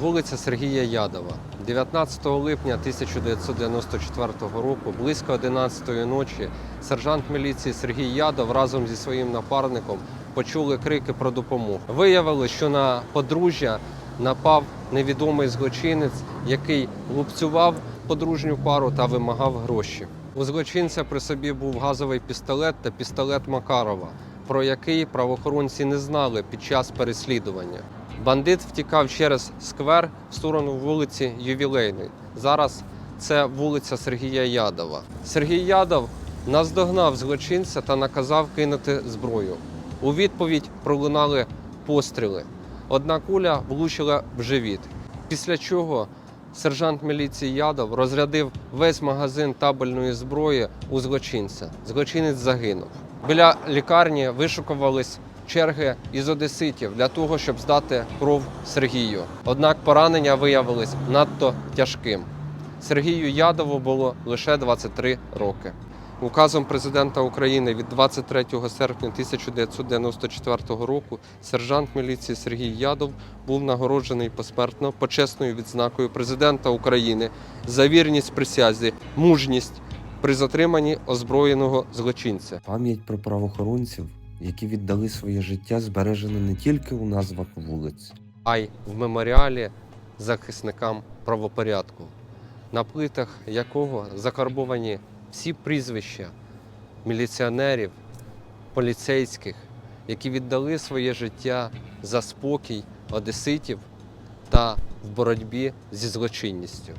Вулиця Сергія Ядова. 19 липня 1994 року, близько 11-ї ночі, сержант міліції Сергій Ядов разом зі своїм напарником почули крики про допомогу. Виявилось, що на подружжя напав невідомий злочинець, який лупцював подружню пару та вимагав гроші. У злочинця при собі був газовий пістолет та пістолет Макарова, про який правоохоронці не знали під час переслідування. Бандит втікав через сквер в сторону вулиці Ювілейної. Зараз це вулиця Сергія Ядова. Сергій Ядов наздогнав злочинця та наказав кинути зброю. У відповідь пролунали постріли. Одна куля влучила в живіт. Після чого сержант міліції Ядов розрядив весь магазин табельної зброї у злочинця. Злочинець загинув. Біля лікарні вишукувались черги із одеситів для того, щоб здати кров Сергію. Однак поранення виявились надто тяжким. Сергію Ядову було лише 23 роки. Указом президента України від 23 серпня 1994 року сержант міліції Сергій Ядов був нагороджений посмертно почесною відзнакою президента України за вірність присязі, мужність при затриманні озброєного злочинця. Пам'ять про правоохоронців, які віддали своє життя, збережена не тільки у назвах вулиць, а й в меморіалі захисникам правопорядку, на плитах якого закарбовані всі прізвища міліціонерів, поліцейських, які віддали своє життя за спокій одеситів та в боротьбі зі злочинністю.